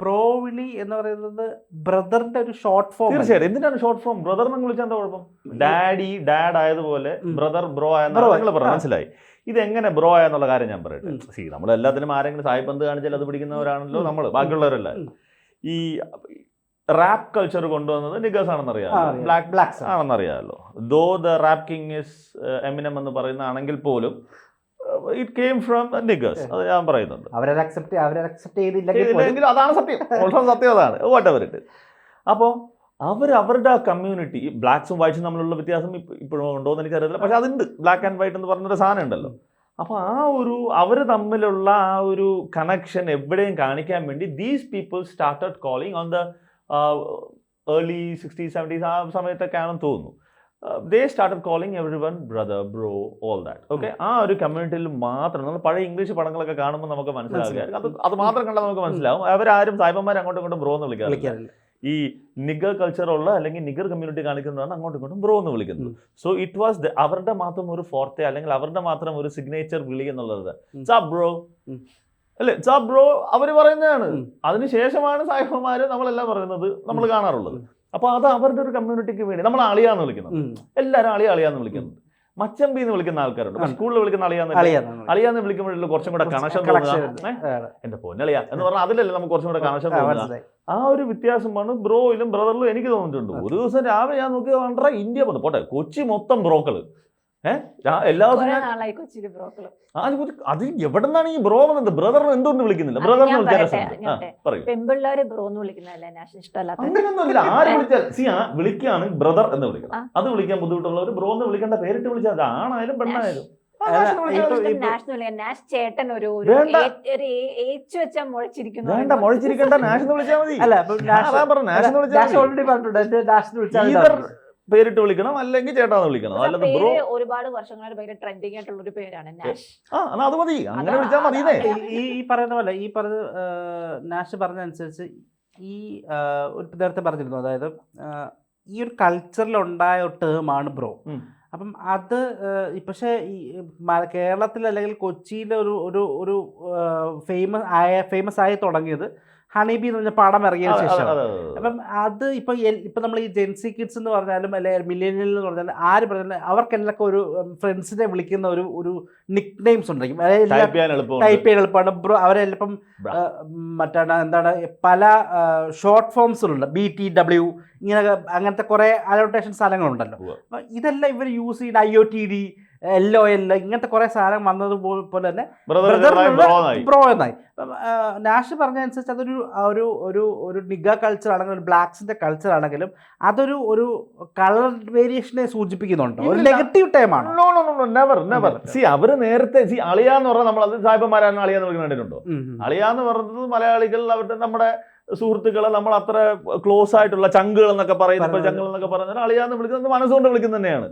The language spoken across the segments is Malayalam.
ബ്രോ വിളി എന്ന് പറയുന്നത് ബ്രദറിന്റെ ഒരു ഷോർട്ട് ഫോം തീർച്ചയായിട്ടും. എന്തിനാണ് ഷോർട്ട് ഫോം? ബ്രദർ എന്ന് വിളിച്ചാൽ എന്താ കുഴപ്പം? ഡാഡി ഡാഡ് ആയതുപോലെ ബ്രദർ ബ്രോ ആയെന്നാണ് ആയെന്ന് പറഞ്ഞു മനസ്സിലായി. ഇത് എങ്ങനെ ബ്രോ ആയെന്നുള്ള കാര്യം ഞാൻ പറയട്ടെ. സി നമ്മൾ എല്ലാത്തിനും ആരെങ്കിലും സായിപ്പന്ത് കാണിച്ചാൽ അത് പിടിക്കുന്നവരാണല്ലോ നമ്മൾ ബാക്കിയുള്ളവരല്ല ഈ റാപ്പ് കൾച്ചർ കൊണ്ടുവന്നത് നിഗസ് ആണെന്നറിയാം black blacks ആണെന്നറിയാമല്ലോ though the rap king is Eminem എന്ന് പറയുന്ന ആണെങ്കിൽ പോലും ഇറ്റ് കെയിം ഫ്രം നിഗേഴ്സ് അത് ഞാൻ പറയുന്നുണ്ട്. അക്സെപ്റ്റ് അക്സെപ്റ്റ് ചെയ്തില്ലെങ്കിൽ അതാണ് സത്യം. സത്യം അതാണ്. വാട്ട് എവർ ഇറ്റ് അപ്പോൾ അവർ അവരുടെ ആ കമ്മ്യൂണിറ്റി ബ്ലാക്സും വൈറ്റ്സും തമ്മിലുള്ള വ്യത്യാസം ഇപ്പ- ഇപ്പോഴും ഉണ്ടോ എന്ന് എനിക്കറിയില്ല പക്ഷെ അതുണ്ട്. ബ്ലാക്ക് ആൻഡ് വൈറ്റ് എന്ന് പറഞ്ഞൊരു സാധനം ഉണ്ടല്ലോ. അപ്പോൾ ആ ഒരു അവർ തമ്മിലുള്ള ആ ഒരു കണക്ഷൻ എവിടെയും കാണിക്കാൻ വേണ്ടി these people started calling on the early sixties seventies ആ സമയത്തൊക്കെ ആണെന്ന് തോന്നുന്നു. They started calling everyone brother bro all that okay ആ ഒരു കമ്മ്യൂണിറ്റിയിൽ മാത്രം നമ്മൾ പഴയ ഇംഗ്ലീഷ് പടങ്ങളൊക്കെ കാണുമ്പോൾ നമുക്ക് മനസ്സിലാകുക അത് അത് മാത്രം കണ്ടാൽ നമുക്ക് മനസ്സിലാവും. അവരാരും സായിപ്പന്മാർ അങ്ങോട്ടും ഇങ്ങോട്ടും ബ്രോ എന്ന് വിളിക്കാറില്ല. ഈ നിഗർ കൾച്ചർ ഉള്ള അല്ലെങ്കിൽ നിഗർ കമ്മ്യൂണിറ്റി കാണിക്കുന്നതാണ് അങ്ങോട്ടും ഇങ്ങോട്ടും ബ്രോ എന്ന് വിളിക്കുന്നത്. സോ ഇറ്റ് വാസ് അവരുടെ മാത്രം ഒരു ഫോർത്തെ അല്ലെങ്കിൽ അവരുടെ മാത്രം ഒരു സിഗ്നേച്ചർ വിളി എന്നുള്ളത്. ചാ ബ്രോ അല്ലെ? ചാ ബ്രോ അവർ പറയുന്നതാണ്. അതിനുശേഷമാണ് സായിപ്പന്മാര് നമ്മളെല്ലാം പറയുന്നത് നമ്മൾ കാണാറുള്ളത്. ഉം. അപ്പൊ അത് അവരുടെ ഒരു കമ്മ്യൂണിറ്റിക്ക് വേണ്ടി. നമ്മൾ അളിയാന്ന് വിളിക്കുന്നത് എല്ലാവരും അളിയ അളിയാന്ന് വിളിക്കുന്നത് മച്ചമ്പി എന്ന് വിളിക്കുന്ന ആൾക്കാരുണ്ട്. സ്കൂളിൽ വിളിക്കുന്ന അളിയാന്ന് അളിയാന്ന് വിളിക്കുമ്പോഴുള്ള കുറച്ചും കൂടെ കണക്ഷൻ. എന്റെ പൊന്നളിയ എന്ന് പറഞ്ഞാൽ അതിലല്ലേ നമുക്ക് കുറച്ചും കൂടെ കണക്ഷൻ ആ, തോന്നുക. മനസ്സിലായി. ആ ഒരു വ്യത്യാസമാണ് ബ്രോയിലും ബ്രദറിലും എനിക്ക് തോന്നിയിട്ടുണ്ട് ഒരു ദിവസം രാവിലെ ഞാൻ നോക്കിയത് ഇന്ത്യ പോട്ടെ കൊച്ചി മൊത്തം ബ്രോക്കൾ. എല്ലാ അത് അത് എവിടെ നിന്നാണ് ഈ ബ്രോ വന്നത്? ബ്രദറിനെ എന്തുകൊണ്ട് വിളിക്കുന്നില്ല? ബ്രദറിനെ അങ്ങനെയൊന്നുമില്ല ആര് വിളിച്ചാൽ സി ആ വിളിക്കുകയാണ് ബ്രദർ എന്ന് വിളിക്കണം അത് വിളിക്കാൻ ബുദ്ധിമുട്ടുള്ളവർ ബ്രോ എന്ന് വിളിക്കേണ്ട പേരിട്ട് വിളിച്ചാൽ ആണായാലും പെണ്ണായാലും. നാഷ് വേണ്ട. മുഴച്ചിരിക്കേണ്ട. നാഷ് വിളിച്ചാൽ മതി. അല്ല നാഷ്. ഓൾറെഡി പറഞ്ഞിട്ടുണ്ട്. വിളിച്ചാൽ Either പേരിട്ട് വിളിക്കണം അല്ലെങ്കിൽ ചേട്ടാന്ന് വിളിക്കണം. അല്ലാതെ ബ്രോ ഒരുപാട് വർഷങ്ങളായിട്ട് ട്രെൻഡിങ് ആയിട്ടുള്ള ഒരു പേരാണ് നാഷ് ആ എന്നാ അത് മതി. അങ്ങനെ വിളിച്ചാൽ മതിയേ ഈ ഈ പറയുന്ന പോലെ ഈ പറഞ്ഞ നാഷ് പറഞ്ഞ അനുസരിച്ച് ഈ ഒരു നേരത്തെ പറഞ്ഞിരുന്നു. അതായത് ഈ ഒരു കൾച്ചറിൽ ഉണ്ടായ ഒരു ടേമാണ് ബ്രോ. അപ്പം അത് പക്ഷേ ഈ കേരളത്തിൽ അല്ലെങ്കിൽ കൊച്ചിയിലെ ഒരു ഒരു ഒരു ഫേമസ് ആയ ഫേമസ് ആയി തുടങ്ങിയത് ഹണിബി എന്ന് പറഞ്ഞ പടം ഇറങ്ങിയ ശേഷം. അപ്പം അത് ഇപ്പൊ ഇപ്പൊ നമ്മൾ ഈ ജെൻസി കിഡ്സ് എന്ന് പറഞ്ഞാലും അല്ലെ മില്ലേനിയൽ എന്ന് പറഞ്ഞാലും ആര് പറഞ്ഞാലും അവർക്കെല്ലാം ഒരു ഫ്രണ്ട്സിനെ വിളിക്കുന്ന ഒരു ഒരു നിക് നെയിംസ് ഉണ്ടായിരിക്കും ടൈപ്പ് ചെയ്യാൻ എളുപ്പമാണ്. ബ്രോ അവരെല്ലാം. മറ്റാണ് എന്താണ് പല ഷോർട്ട് ഫോംസുകളുണ്ട് ബി ടി ഡബ്ല്യു ഇങ്ങനെ അങ്ങനത്തെ കുറേ അലോട്ടേഷൻ സ്ഥലങ്ങളുണ്ടല്ലോ. ഇതെല്ലാം ഇവർ യൂസ് ചെയ്യുന്ന I O T D L O L ഇങ്ങനത്തെ കുറെ സാധനം വന്നത് പോലെ തന്നെ ബ്രദർ ബ്രോ എന്നായി. നാഷ് പറഞ്ഞ അനുസരിച്ച് അതൊരു ആ ഒരു ഒരു ഒരു നിഗ കൾച്ചർ ആണെങ്കിലും ഒരു ബ്ലാക്സിന്റെ കൾച്ചർ ആണെങ്കിലും അതൊരു ഒരു കളർ വേരിയേഷനെ സൂചിപ്പിക്കുന്നുണ്ട്. ഒരു നെഗറ്റീവ് ടൈമാണ് no no no never never C അവർ നേരത്തെ സി അളിയാന്ന് പറഞ്ഞാൽ നമ്മൾ അത് സാഹിബന്മാരാണ് അളിയാന്ന് വിളിക്കുന്നത് കണ്ടിട്ടുണ്ടോ? അളിയാന്ന് പറഞ്ഞത് മലയാളികൾ അവരുടെ നമ്മുടെ സുഹൃത്തുക്കളെ നമ്മൾ അത്ര ക്ലോസ് ആയിട്ടുള്ള ചങ്കുകൾ എന്നൊക്കെ പറയുന്ന പറയുന്നത്. ചങ്കുകൾ എന്നൊക്കെ പറയുന്നത് അളിയാന്ന് വിളിക്കുന്നത് മനസ്സുകൊണ്ട് വിളിക്കുന്നത് തന്നെയാണ്.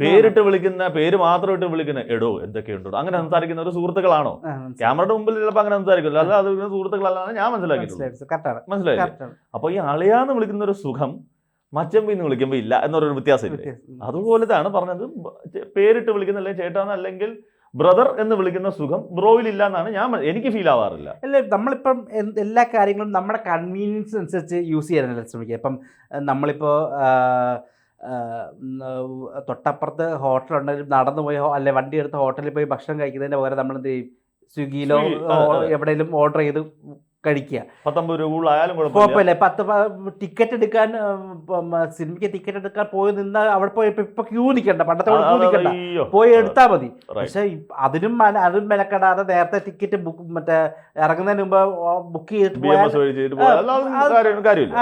പേരിട്ട് വിളിക്കുന്ന പേര് മാത്രം ഇട്ട് വിളിക്കുന്ന എടോ എന്തൊക്കെയുണ്ടോ? അങ്ങനെ സംസാരിക്കുന്ന ഒരു സുഹൃത്തുക്കളാണോ? ക്യാമറയുടെ മുമ്പിൽ ചിലപ്പോൾ അങ്ങനെ സംസാരിക്കില്ല അല്ല അത് സുഹൃത്തുക്കളല്ലാതെ ഞാൻ മനസ്സിലാക്കിയിട്ടുണ്ട് മനസ്സിലായി മനസ്സിലായില്ലേ? കറക്റ്റാണ് അപ്പൊ ഈ അളിയാന്ന് വിളിക്കുന്ന ഒരു സുഖം മച്ചമ്പി എന്ന് വിളിക്കുമ്പോൾ ഇല്ല എന്നൊരു വ്യത്യാസം അതുപോലെ അതുപോലത്താണ് പറഞ്ഞത്. പേരിട്ട് വിളിക്കുന്ന അല്ലെങ്കിൽ ചേട്ടാന്ന് അല്ലെങ്കിൽ ബ്രദർ എന്ന് വിളിക്കുന്ന സുഖം ബ്രോയിൽ ഇല്ല എന്നാണ് ഞാൻ എനിക്ക് ഫീൽ ആവാറില്ല. അല്ല നമ്മളിപ്പം എല്ലാ കാര്യങ്ങളും നമ്മുടെ കൺവീനിയൻസ് അനുസരിച്ച് യൂസ് ചെയ്യാനല്ല ശ്രമിക്കുക. ഇപ്പം നമ്മളിപ്പോൾ തൊട്ടപ്പുറത്ത് ഹോട്ടലുണ്ടെങ്കിൽ നടന്നു പോയി അല്ലെ വണ്ടി എടുത്ത് ഹോട്ടലിൽ പോയി ഭക്ഷണം കഴിക്കുന്നതിന് പകരം നമ്മൾ എന്ത് ചെയ്യും സ്വിഗ്ഗിയിലോ. എവിടെയെങ്കിലും ഓർഡർ ചെയ്ത് കഴിക്കുക. പത്തൊമ്പത് രൂപ ഉള്ളായാലും കുഴപ്പമില്ല. പത്ത് ടിക്കറ്റ് എടുക്കാൻ സിനിമയ്ക്ക് ടിക്കറ്റ് എടുക്കാൻ പോയി നിന്ന് അവിടെ പോയി ഇപ്പൊ- ക്യൂ നിൽക്കണ്ട പണ്ടത്തെ ക്യൂ നിൽക്കണ്ട പോയി എടുത്താൽ മതി. പക്ഷെ അതിനും അതും മെനക്കെടാതെ നേരത്തെ ടിക്കറ്റ് ബുക്ക് മറ്റേ ഇറങ്ങുന്നതിന് മുമ്പ് ബുക്ക് ചെയ്തിട്ട്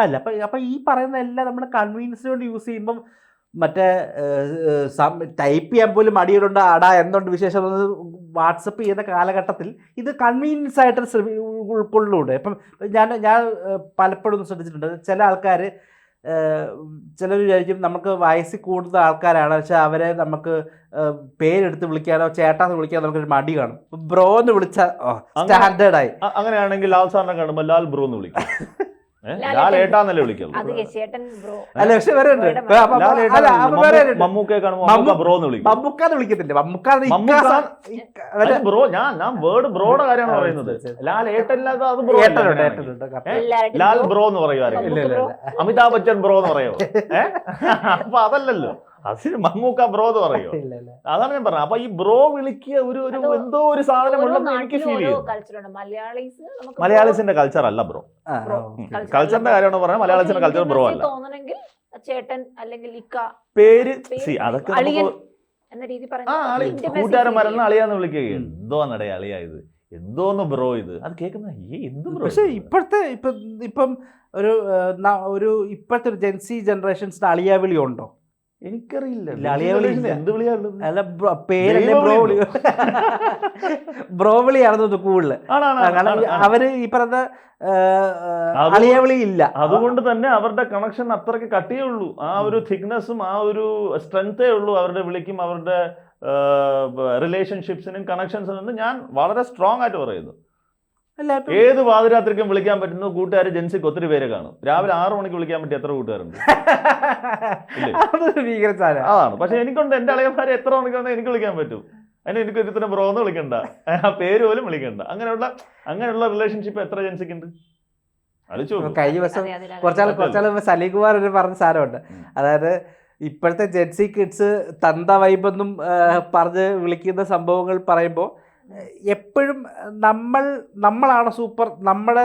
അല്ല അപ്പൊ അപ്പൊ ഈ പറയുന്ന എല്ലാം നമ്മുടെ കൺവീനിയൻസിന് വേണ്ടി യൂസ് ചെയ്യുമ്പം മറ്റേ ടൈപ്പ് ചെയ്യാൻ പോലും മടിയിലുണ്ട് അടാ എന്തുണ്ട് വിശേഷം എന്നത് വാട്സപ്പ് ചെയ്യുന്ന കാലഘട്ടത്തിൽ ഇത് കൺവീനിയൻസ് ആയിട്ട് ശ്രമി ഉൾക്കൊള്ളുന്നുണ്ട് ഇപ്പം ഞാൻ ഞാൻ പലപ്പോഴും ശ്രദ്ധിച്ചിട്ടുണ്ട്. ചില ആൾക്കാർ ചിലർ വിചാരിക്കും നമുക്ക് വയസ്സിൽ കൂടുതൽ ആൾക്കാരാണ്. പക്ഷെ അവരെ നമുക്ക് പേരെടുത്ത് വിളിക്കാനോ ചേട്ടാന്ന് വിളിക്കാനോ നമുക്കൊരു മടി കാണും. ബ്രോ എന്ന് വിളിച്ചാൽ സ്റ്റാൻഡേർഡായി അങ്ങനെയാണെങ്കിൽ ലാൽ സാറിനെ കാണുമ്പോൾ ലാൽ ബ്രോ എന്ന് വിളിക്കും. ലാലേട്ടാന്നല്ലേ വിളിക്കുള്ളൂ. അല്ല പക്ഷെ വേറെ. മമ്മൂക്കെ ബ്രോ എന്ന് വിളിക്കും. മമ്മൂക്കാന്ന് വിളിക്കത്തില്ല. മമ്മൂക്കാന്ന് മമ്മൂക്ക- ഇക്ക- ബ്രോ ഞാൻ ഞാൻ വേർഡ് ബ്രോയുടെ കാര്യമാണ് പറയുന്നത്. അത് ബ്രോ ലാൽ. ബ്രോ എന്ന് അമിതാഭ് ബച്ചൻ ബ്രോ എന്ന് പറയോ അപ്പൊ അതല്ലല്ലോ. അതിന് മമ്മൂക്ക ബ്രോ എന്ന് പറയോ? അതാണ് ഞാൻ പറഞ്ഞത്. അപ്പൊ ഈ ബ്രോ വിളിക്കുക ഒരു ഒരു എന്തോ ഒരു സാധനം ഉണ്ടെന്ന് എനിക്ക് ഫീൽ നമുക്ക് മലയാളീസിന്റെ കൾച്ചർ അല്ല ബ്രോ. കൾച്ചറിന്റെ കാര്യമാണ് പറഞ്ഞത്. മലയാളീസിന്റെ കൾച്ചർ ബ്രോ അല്ല. ചേട്ടൻ അല്ലെങ്കിൽ ഇക്ക പേര് അതൊക്കെ മരന്ന് അളിയാന്ന് വിളിക്കുക. എന്തോ നടയ അളിയാ ഇത്. എന്തോന്ന് ബ്രോ ഇത്? അത് കേൾക്കുന്ന എന്ത് ബ്രോ പക്ഷെ ഇപ്പോഴത്തെ ഇപ്പം ഇപ്പം ഒരു ഒരു ഇപ്പോഴത്തെ ഒരു ജെൻസി ജനറേഷൻസിന് അളിയാവിളി ഉണ്ടോ? എനിക്കറിയില്ല. ബ്രോ- പേരല്ലേ ദൈവവിളി ബ്രോ വിളി ബ്രോ വിളിയാണെന്ന് തോന്നുന്നു കൂടുതൽ ആണാണ് കാരണം ആണ്, ആണ്. അവർ ഈ പറഞ്ഞ ഇല്ല. അതുകൊണ്ട് തന്നെ അവരുടെ കണക്ഷൻ അത്രയ്ക്ക് കട്ടിയേ ഉള്ളൂ. ആ ഒരു തിക്നെസ്സും ആ ഒരു സ്ട്രെങ്തേ ഉള്ളൂ അവരുടെ വിളിക്കും അവരുടെ റിലേഷൻഷിപ്സിനും കണക്ഷൻസിനും ഞാൻ വളരെ സ്ട്രോങ് ആയിട്ട് പറയുന്നു. ഏത് പാതിരാത്രിക്കും വിളിക്കാൻ പറ്റുന്ന കൂട്ടുകാർ ജെൻസിക്ക് ഒത്തിരി പേര് കാണും. രാവിലെ ആറു മണിക്ക് വിളിക്കാൻ പറ്റിയ എത്ര കൂട്ടുകാരുണ്ട്? അതാണ്. പക്ഷെ എനിക്കുണ്ട് എന്റെ അളയന്മാരെ എത്ര മണിക്കാണ് എനിക്ക് വിളിക്കാൻ പറ്റും? അതിന് എനിക്ക് ഒരുത്തരം ബ്രോന്ന് വിളിക്കണ്ട. ആ പേര് പോലും വിളിക്കണ്ട. അങ്ങനെയുള്ള അങ്ങനെയുള്ള റിലേഷൻഷിപ്പ് എത്ര ജെൻസിക്ക് ഉണ്ട് കഴിഞ്ഞ ദിവസം കുറച്ചാൾ കുറച്ചാൾ സലീകുമാർ ഒരു പറഞ്ഞ സാരമുണ്ട് അതായത് ഇപ്പോഴത്തെ ജെൻസി കിഡ്സ് തന്ത വൈബെന്നും പറഞ്ഞ് വിളിക്കുന്ന സംഭവങ്ങൾ പറയുമ്പോൾ എപ്പോഴും നമ്മൾ നമ്മളാണ് സൂപ്പർ നമ്മുടെ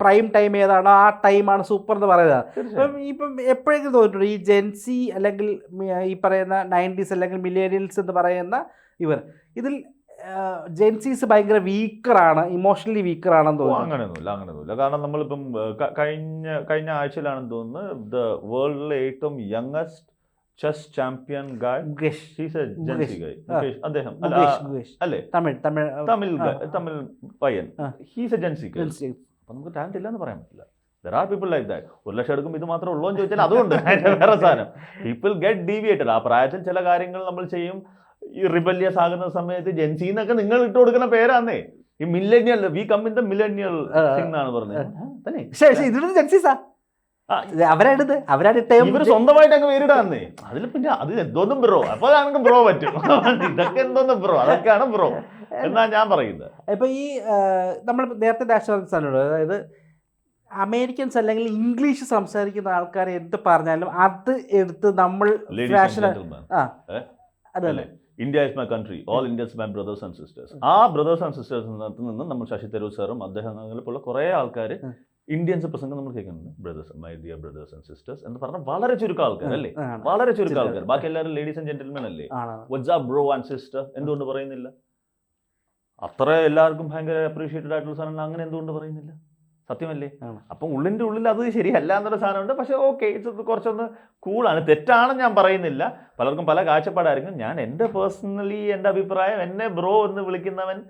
പ്രൈം ടൈം ഏതാണോ ആ ടൈമാണ് സൂപ്പർ എന്ന് പറയുന്നത്. ഇപ്പം ഇപ്പം എപ്പോഴെങ്കിലും തോന്നിട്ടുണ്ട് ഈ ജെൻസി അല്ലെങ്കിൽ ഈ പറയുന്ന നയന്റീസ് അല്ലെങ്കിൽ മില്ലേനിയൽസ് എന്ന് പറയുന്ന ഇവർ ഇതിൽ ജെൻസീസ് ഭയങ്കര വീക്കറാണ് ഇമോഷണലി വീക്കറാണെന്ന് തോന്നുന്നു. അങ്ങനെയൊന്നുമില്ല അങ്ങനെയൊന്നുമില്ല. കാരണം നമ്മളിപ്പം കഴിഞ്ഞ കഴിഞ്ഞ ആഴ്ചയിലാണെന്ന് തോന്നുന്നു ദ വേൾഡിലെ ഏറ്റവും youngest chess champion guy Mukesh. He's a Gen Z Mukesh. Guy ആ. മുകേഷ് അദ്ദേഹം. അല്ല, മുകേഷ് ആ, മുകേഷ്. അല്ലേ? തമിഴ് തമിഴ് തമിഴ് ആ. ഗ- തമിഴ് പയ്യൻ. ആ. ഹീസ് എ ജെൻസി ഗായ് ജെൻസി. അപ്പൊ നമുക്ക് ടാലന്റ് ഇല്ലെന്ന് പറയാൻ പറ്റില്ല. There are people like that ഒരു ലക്ഷം എടുക്കും ഇത് മാത്രമേ ഉള്ളൂ എന്ന് ചോദിച്ചാൽ അതുകൊണ്ട്. വേറെ സാധനം. പീപ്പിൾ ഗെറ്റ് ഡീവിയേറ്റഡ് ആ പ്രായത്തിൽ ചില കാര്യങ്ങൾ നമ്മൾ ചെയ്യും. ഈ റിബല്യസ് ആകുന്ന സമയത്ത് ജെൻസി എന്നൊക്കെ നിങ്ങൾ ഇട്ട് കൊടുക്കുന്ന പേരാന്നേ. ഈ millennial we come in the millennial എന്നാണ് പറഞ്ഞത്. തന്നെ. ജെൻസീസാ അവരടുത്ത് അവരാണ് ഇവർ സ്വന്തമായിട്ട് അങ്ങ് പേരിടാന്നേ അതിൽ പിന്നെ അത് എന്തോന്നും ബ്രോ. അപ്പൊ അതാണെങ്കിൽ ബ്രോ പറ്റും. ഇതൊക്കെ എന്തോന്നും ബ്രോ. അതൊക്കെയാണ് ബ്രോ. എന്നാ ഞാൻ പറയുന്നത്. ഇപ്പൊ ഈ നമ്മൾ നേരത്തെ ഡാഷ് അതായത് അമേരിക്കൻസ് അല്ലെങ്കിൽ ഇംഗ്ലീഷ് സംസാരിക്കുന്ന ആൾക്കാരെ എന്ത് പറഞ്ഞാലും അത് എടുത്ത് നമ്മൾ ഫാഷൻ ആ? അതല്ലേ India is my country all Indians my brothers and sisters ആ ബ്രദേഴ്സ് ആൻഡ് സിസ്റ്റേഴ്സ് നിന്ന് നമ്മൾ ശശി തരൂർ സാറും അദ്ദേഹം പോലുള്ള കുറേ ആൾക്കാർ. ഇന്ത്യൻസ് പ്രസംഗം നമ്മൾ കേൾക്കുന്നുണ്ട്. Brothers my dear brothers and sisters എന്ന് പറഞ്ഞാൽ വളരെ ചുരുക്കം ആൾക്കാർ അല്ലേ? വളരെ ചുരുക്കം. ആൾക്കാർ ബാക്കി എല്ലാവരും ലേഡീസ് ആൻഡ് ജെന്റിൽമെൻ അല്ലേ? വട്സ് ആ ബ്രോ ആൻഡ് സിസ്റ്റർ എന്തുകൊണ്ട് പറയുന്നില്ല? അത്ര എല്ലാവർക്കും ഭയങ്കര അപ്രീഷിയേറ്റഡ് ആയിട്ടുള്ള സാധനം അങ്ങനെ എന്തുകൊണ്ട് പറയുന്നില്ല? സത്യമല്ലേ. അപ്പം ഉള്ളിന്റെ ഉള്ളിൽ അത് ശരിയല്ല എന്നൊരു സാധനമുണ്ട്. പക്ഷേ ഓക്കെ ഇറ്റ്സ് കുറച്ചൊന്ന് കൂളാണ് തെറ്റാണെന്ന് ഞാൻ പറയുന്നില്ല. പലർക്കും പല കാഴ്ചപ്പാടായിരിക്കും. ഞാൻ എന്റെ പേഴ്സണലി എന്റെ അഭിപ്രായം എന്നെ ബ്രോ എന്ന് വിളിക്കുന്നവൻ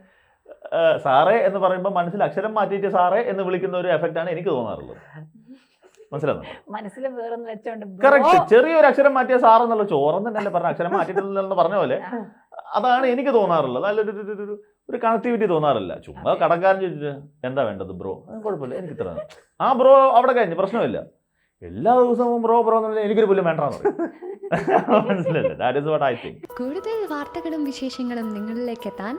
സാറേ എന്ന് പറയുമ്പോൾ മനസ്സിൽ അക്ഷരം മാറ്റിയിട്ട് സാറേ എന്ന് വിളിക്കുന്ന ഒരു എഫക്റ്റ് ആണ് എനിക്ക് തോന്നാറുള്ളത്. മനസ്സിലാവും മനസ്സിൽ വേറൊന്ന് വെച്ചോണ്ട്. കറക്റ്റ് ചെറിയൊരു അക്ഷരം മാറ്റിയ സാർ എന്നുള്ള ചോറം തന്നെയല്ലേ പറഞ്ഞ? അക്ഷരം മാറ്റിയിട്ടില്ലെന്ന് പറഞ്ഞ പോലെ അതാണ് എനിക്ക് തോന്നാറുള്ളത്. നല്ലൊരു ഒരു- ഒരു- കണക്ടിവിറ്റി തോന്നാറില്ല. ചുമ്മാ കടക്കാരൻ ചോദിച്ചിട്ട് എന്താ വേണ്ടത് ബ്രോ? കുഴപ്പമില്ല. എനിക്ക് ഇത്ര ആ ബ്രോ അവിടെ കഴിഞ്ഞു. പ്രശ്നമില്ല. എല്ലാ ദിവസവും ബ്രോ ബ്രോ എന്ന് എനിക്കൊരു പുല്ല് വേണ്ടാന്ന് പറയും. മനസ്സിലല്ലേ that is what I think കൂടുതൽ വാർത്തകളും വിശേഷങ്ങളും നിങ്ങളിലേക്ക് എത്താൻ